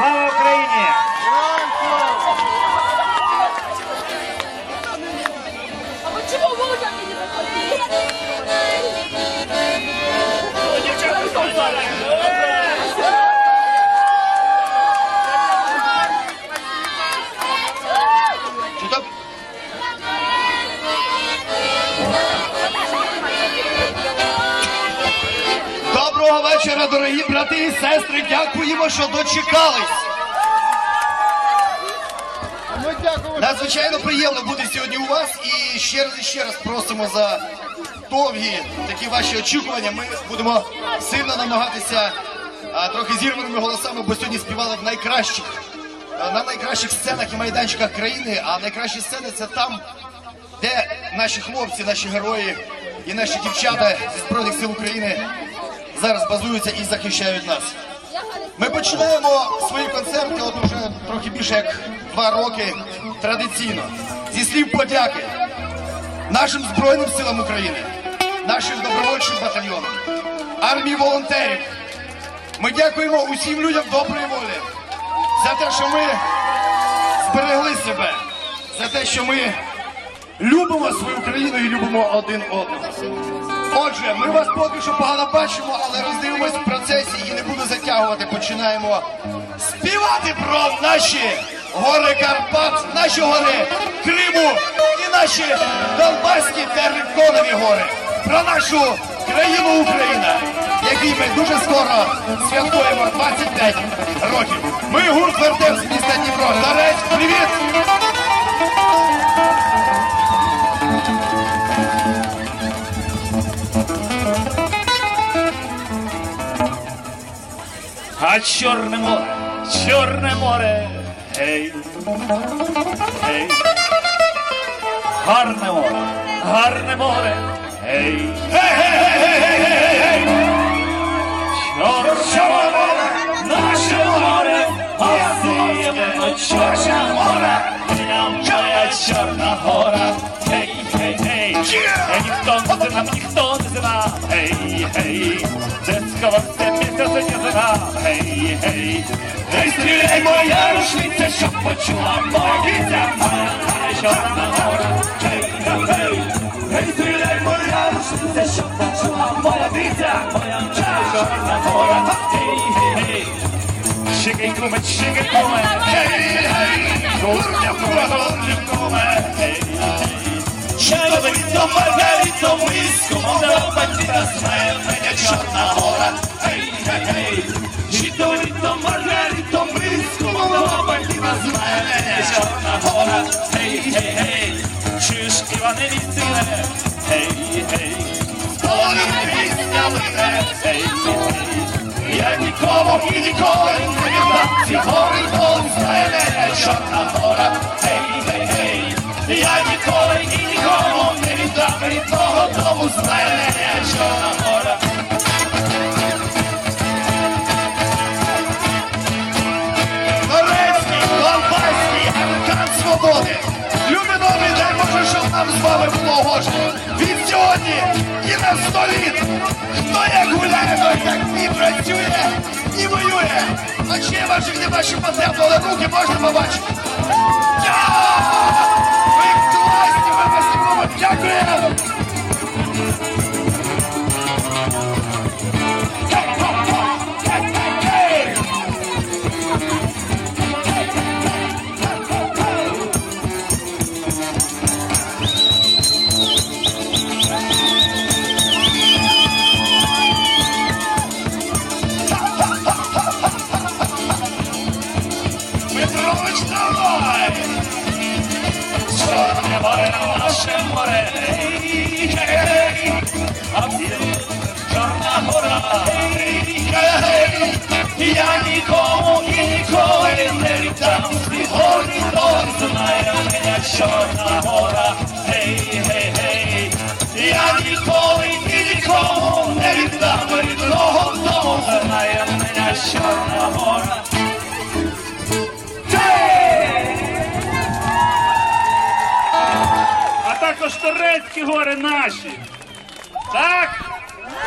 Bravo! Доброго вечора, дорогі брати і сестри. Дякуємо, що дочекались. Надзвичайно приємно бути сьогодні у вас і ще раз і ще раз просимо за довгі такі ваші очікування. Ми будемо сильно намагатися а, трохи зірваними голосами, бо сьогодні співали в найкращих на найкращих сценах і майданчиках країни. А найкращі сцени це там, де наші хлопці, наші герої і наші дівчата зі збройних сил України зараз базуються і захищають нас. Ми починаємо свої концерти, от уже трохи більше як два роки традиційно, зі слів подяки нашим Збройним силам України, нашим добровольчим батальйонам, армії волонтерів. Ми дякуємо усім людям доброї волі за те, що ми зберегли себе, за те, що ми любимо свою країну і любимо один одного. Отже, ми вас поки що погано бачимо, але роздивимось в процесі і не буду затягувати. Починаємо співати про наші гори Карпат, наші гори Криму і наші Донбаські териконові гори. Про нашу країну Україна, якій ми дуже скоро святкуємо 25 років. Ми гурт Вертеп міста Дніпро. Тарець, привіт! А Чорне море, Чорне море, гей, гей, гарне море, гарне море, гей, гей, гей, гей, гей, гей, гей, Чорне море, наше море, а сіємо Чорне море, моя Чорна гора, гей, гей, гей, Е, ніхто не знав, ніхто не знав, гей, гей, де сховався місяць не знав, гей, гей, гей, стріляй, моя рушниця, щоб почула моя віця, моя Чорна гора, гей, гей, гей, гей, стріляй, моя рушниця, щоб почула моя віця, моя Чорна гора, гей, гей, гей, Чикай куме, чикай куме, гей, гей, курня куме, курня куме, гей, гей. Чоловіцо, Маргаріцо, миску, Чоловіцо, Маргаріцо, миску, мовна бандита, знає мене Чорна гора, гей, гей, гей. Чуєш, Іване Віциле, гей, гей. Коли пісня лине, гей, гей. Я нікому і ніколи не віддам ці гори, хто знає мене Чорна гора, гей, гей, гей. Я ніколи і нікому не віддам з вами було. Від сьогодні і на сто літ. Хто як гуляє, той так і працює, і воює. Очі ваших не бачу але руки можна побачити. Yeah. Також турецькі гори наші. Так?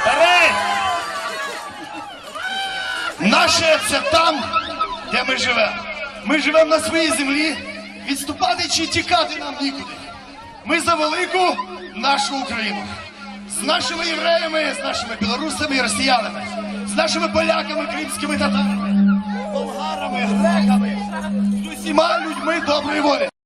Турець! Наше це там, де ми живемо. Ми живемо на своїй землі, відступати чи тікати нам нікуди. Ми за велику нашу Україну. З нашими євреями, з нашими білорусами і росіянами, з нашими поляками, кримськими татарами, болгарами, греками, з усіма людьми доброї волі.